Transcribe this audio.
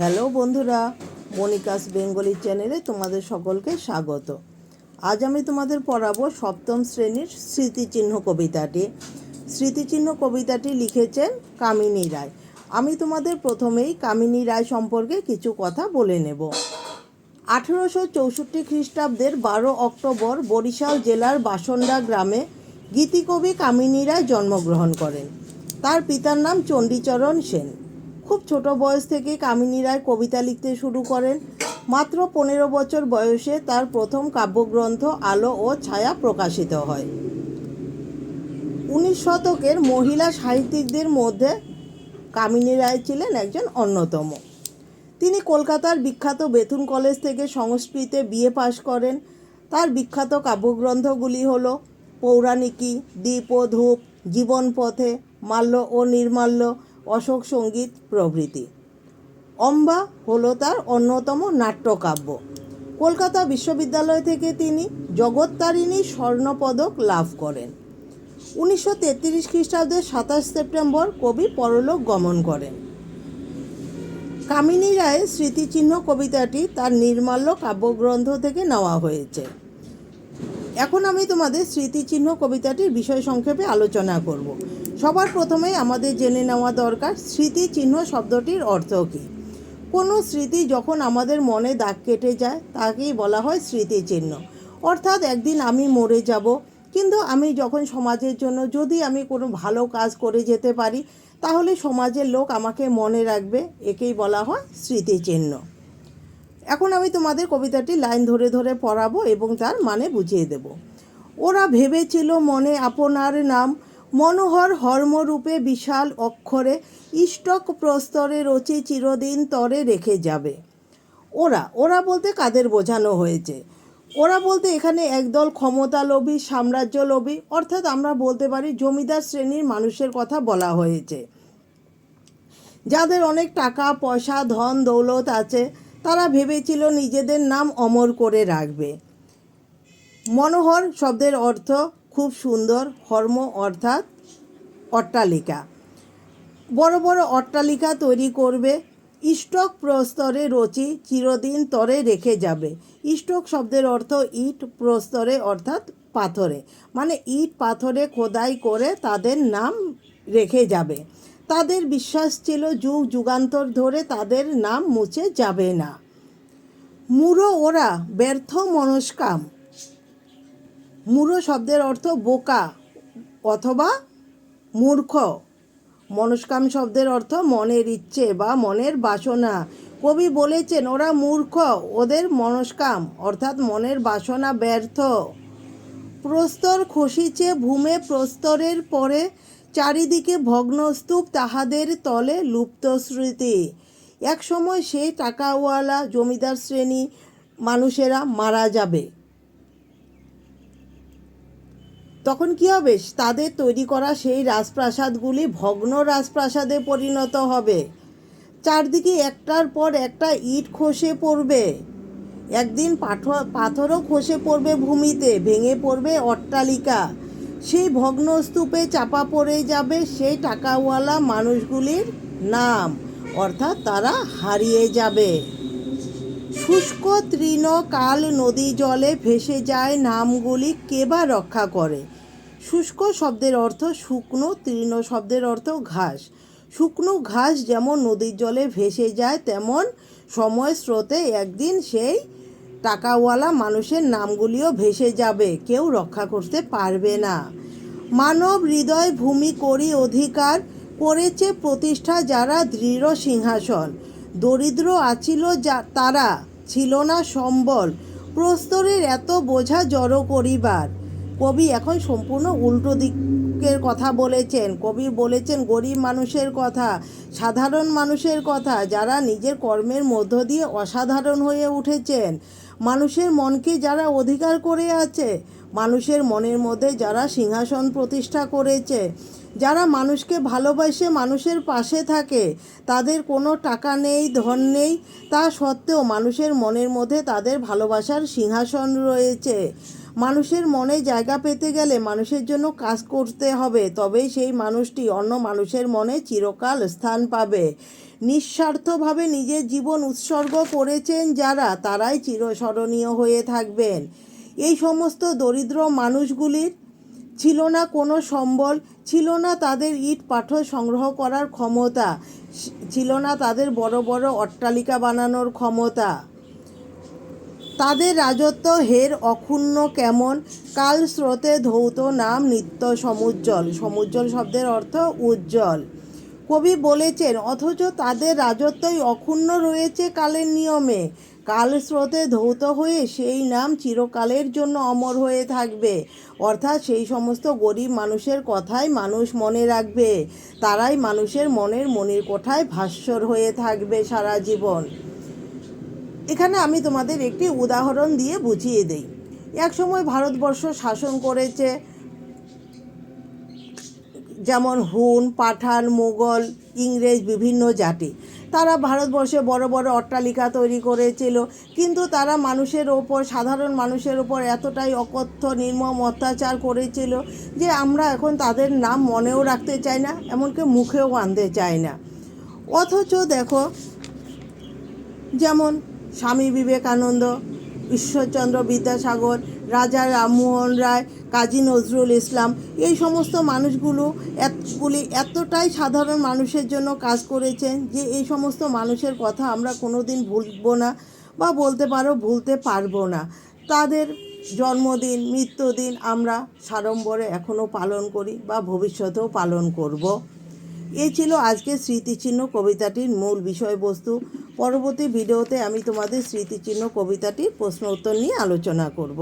Hello বন্ধুরা Monica's Bengali চ্যানেলে তোমাদের সকলকে স্বাগত। আজ আমি তোমাদের পড়াবো সপ্তম শ্রেণির স্মৃতিচিহ্ন কবিতাটি। স্মৃতিচিহ্ন কবিতাটি লিখেছেন কামিনী রায়। আমি তোমাদের প্রথমেই কামিনী রায় সম্পর্কে কিছু কথা বলে নেব। আঠেরোশো চৌষট্টি খ্রিস্টাব্দের বারো অক্টোবর বরিশাল জেলার বাসন্ডা গ্রামে গীতিকবি কামিনী রায় জন্মগ্রহণ করেন। তার পিতার নাম চণ্ডীচরণ সেন। খুব ছোট বয়স থেকে কামিনী রায় কবিতা লিখতে শুরু করেন। মাত্র পনেরো বছর বয়সে তার প্রথম কাব্যগ্রন্থ আলো ও ছায়া প্রকাশিত হয়। উনিশ শতকের মহিলা সাহিত্যিকদের মধ্যে কামিনী রায় ছিলেন একজন অন্যতম। তিনি কলকাতার বিখ্যাত বেথুন কলেজ থেকে সংস্কৃতে বিএ পাশ করেন। তার বিখ্যাত কাব্যগ্রন্থগুলি হল পৌরাণিকী দ্বীপ ও ধূপ জীবনপথে, মাল্য ও নির্মাল্য অশোক সংগীত প্রভৃতি। অম্বা হলো তার অন্যতম নাট্যকাব্য। কলকাতা বিশ্ববিদ্যালয় থেকে তিনি জগত্তারিণী স্বর্ণপদক লাভ করেন। উনিশশো তেত্রিশ খ্রিস্টাব্দের সাতাশ সেপ্টেম্বর কবি পরলোক গমন করেন। কামিনী রায়ের স্মৃতিচিহ্ন কবিতাটি তার নির্মাল্য কাব্যগ্রন্থ থেকে নেওয়া হয়েছে। এখন আমি তোমাদের স্মৃতিচিহ্ন কবিতাটির বিষয় সংক্ষেপে আলোচনা করব। সবার প্রথমে আমাদের জেনে নেওয়া দরকার, স্মৃতিচিহ্ন শব্দটির অর্থ কী? কোনো স্মৃতি যখন আমাদের মনে দাগ কেটে যায়, তাকেই বলা হয় স্মৃতিচিহ্ন। অর্থাৎ একদিন আমি মরে যাব, কিন্তু আমি যখন সমাজের জন্য যদি আমি কোনো ভালো কাজ করে যেতে পারি, তাহলে সমাজের লোক আমাকে মনে রাখবে, একেই বলা হয় স্মৃতিচিহ্ন। এখন আমি তোমাদের কবিতাটি লাইন ধরে ধরে পড়াবো এবং তার মানে বুঝিয়ে দেব। ওরা ভেবেছিল মনে আপনার নাম, মনোহর হর্মরূপে বিশাল অক্ষরে, ইষ্টক প্রস্তরে রচি চিরদিন তরে রেখে যাবে। ওরা ওরা বলতে কাদের বোঝানো হয়েছে? ওরা বলতে এখানে একদল ক্ষমতালোভী, সাম্রাজ্যলোভী, অর্থাৎ আমরা বলতে পারি জমিদার শ্রেণির মানুষের কথা বলা হয়েছে। যাদের অনেক টাকা, পয়সা, ধন, দৌলত আছে তারা ভেবেছিল নিজেদের নাম অমর করে রাখবে। মনোহর শব্দের অর্থ খুব সুন্দর, হর্ম অর্থাৎ অট্টালিকা। বড় বড় অট্টালিকা তৈরি করবে। ইষ্টক প্রস্তরে রচি চিরদিন তরে রেখে যাবে। ইষ্টক শব্দের অর্থ ইট প্রস্তরে অর্থাৎ পাথরে। মানে ইট পাথরে খোদাই করে তাদের নাম রেখে যাবে। তাদের বিশ্বাস ছিল যুগ যুগান্তর ধরে তাদের নাম মুছে যাবে না। মূঢ় ওরা, ব্যর্থ মনস্কাম। মূঢ় শব্দের অর্থ বোকা অথবা মূর্খ। মনস্কাম শব্দের অর্থ মনের ইচ্ছে বা মনের বাসনা। কবি বলেছেন, ওরা মূর্খ, ওদের মনস্কাম, অর্থাৎ মনের বাসনা ব্যর্থ। প্রস্তর খসিছে ভূমে, প্রস্তরের পরে চারিদিকে ভগ্নস্তূপ তাহাদের তলে লুপ্ত স্মৃতি। এক সময় সেই টাকাওয়ালা জমিদার শ্রেণি মানুষেরা মারা যাবে। তখন কি হবে? তাদের তৈরি করা সেই রাজপ্রাসাদগুলি ভগ্ন রাজপ্রাসাদে পরিণত হবে। চারদিকে একটার পর একটা ইট খসে পড়বে। একদিন পাথর পাথরও খসে পড়বে ভূমিতে, ভেঙে পড়বে অট্টালিকা। সেই ভগ্নস্তূপে চাপা পড়ে যাবে সেই টাকাওয়ালা মানুষগুলির নাম। অর্থাৎ তারা হারিয়ে যাবে। শুষ্ক তৃণ কাল নদী জলে ভেসে যায় নামগুলি কেবা রক্ষা করে? শুষ্ক শব্দের অর্থ শুকনো, তৃণ শব্দের অর্থ ঘাস। শুকনো ঘাস যেমন নদীর জলে ভেসে যায়, তেমন সময় স্রোতে একদিন সেই টাকাওয়ালা মানুষের নামগুলিও ভেসে যাবে, কেউ রক্ষা করতে পারবে না। মানব হৃদয় ভূমি করি অধিকার করেছে প্রতিষ্ঠা যারা দৃঢ় সিংহাসন। দরিদ্র আছিল যা, তারা ছিল না সম্বল। প্রস্তরের এত বোঝা জড়ো করিবার। কবি এখন সম্পূর্ণ উল্টো দিকের কথা বলেছেন। কবি বলেছেন, গরিব মানুষের কথা, সাধারণ মানুষের কথা, যারা নিজের কর্মের মধ্য দিয়ে অসাধারণ হয়ে উঠেছেন। মানুষের মনকে যারা অধিকার করে আছে, মানুষের মনের মধ্যে যারা সিংহাসন প্রতিষ্ঠা করেছে, যারা মানুষকে ভালোবাসে, মানুষের পাশে থাকে, তাদের কোনো টাকা নেই, ধন নেই, তা সত্ত্বেও মানুষের মনের মধ্যে তাদের ভালোবাসার সিংহাসন রয়েছে। মানুষের মনে জায়গা পেতে গেলে মানুষের জন্য কাজ করতে হবে, তবেই সেই মানুষটি অন্য মানুষের মনে চিরকাল স্থান পাবে। নিঃস্বার্থভাবে নিজের জীবন উৎসর্গ করেছেন যারা, তারাই চিরস্মরণীয় হয়ে থাকবেন। এই সমস্ত দরিদ্র মানুষগুলির ছিল না কোনো সম্বল, ছিল না তাদের ইট পাথর সংগ্রহ করার ক্ষমতা ছিল না তাদের বড় বড় অট্টালিকা বানানোর ক্ষমতা। তাদের রাজত্ব হের অক্ষুণ্ণ কেমন? কাল স্রোতে ধৌত নাম নিত্য সমুজ্জ্বল। সমুজ্জ্বল শব্দের অর্থ উজ্জ্বল। কবি বলেছেন, অথচ তাদের রাজত্বই অক্ষুণ্ণ রয়েছে কালের নিয়মে। কাল স্রোতে ধৌত হয়ে সেই নাম চিরকালের জন্য অমর হয়ে থাকবে। অর্থাৎ সেই সমস্ত গরিব মানুষের কথাই মানুষ মনে রাখবে। তারাই মানুষের মনের মনির কোঠায় ভাস্বর হয়ে থাকবে সারা জীবন। এখানে আমি তোমাদের একটি উদাহরণ দিয়ে বুঝিয়ে দেই। এক সময় ভারতবর্ষ শাসন করেছে, যেমন হুন, পাঠান মোগল ইংরেজ বিভিন্ন জাতি। তারা ভারতবর্ষে বড় বড় অট্টালিকা তৈরি করেছিল, কিন্তু তারা মানুষের ওপর, সাধারণ মানুষের ওপর এতটাই অকথ্য, নির্মম অত্যাচার করেছিল যে আমরা এখন তাদের নাম মনেও রাখতে চাই না, এমনকি মুখেও আনতে চাই না। অথচ দেখো, যেমন স্বামী বিবেকানন্দ, ঈশ্বরচন্দ্র বিদ্যাসাগর, রাজা রামমোহন রায়, কাজী নজরুল ইসলাম, এই সমস্ত মানুষগুলো এতগুলি, এতটাই সাধারণ মানুষের জন্য কাজ করেছেন যে এই সমস্ত মানুষের কথা আমরা কোনো দিন ভুলবো না বা বলতে পারো ভুলতে পারব না। তাদের জন্মদিন, মৃত্যুদিন আমরা সাড়ম্বরে এখনও পালন করি বা ভবিষ্যতেও পালন করব। এই ছিল আজকের স্মৃতিচিহ্ন কবিতাটির মূল বিষয়বস্তু। পরবর্তী ভিডিওতে আমি তোমাদের স্মৃতিচিহ্ন কবিতাটির প্রশ্ন উত্তর নিয়ে আলোচনা করব।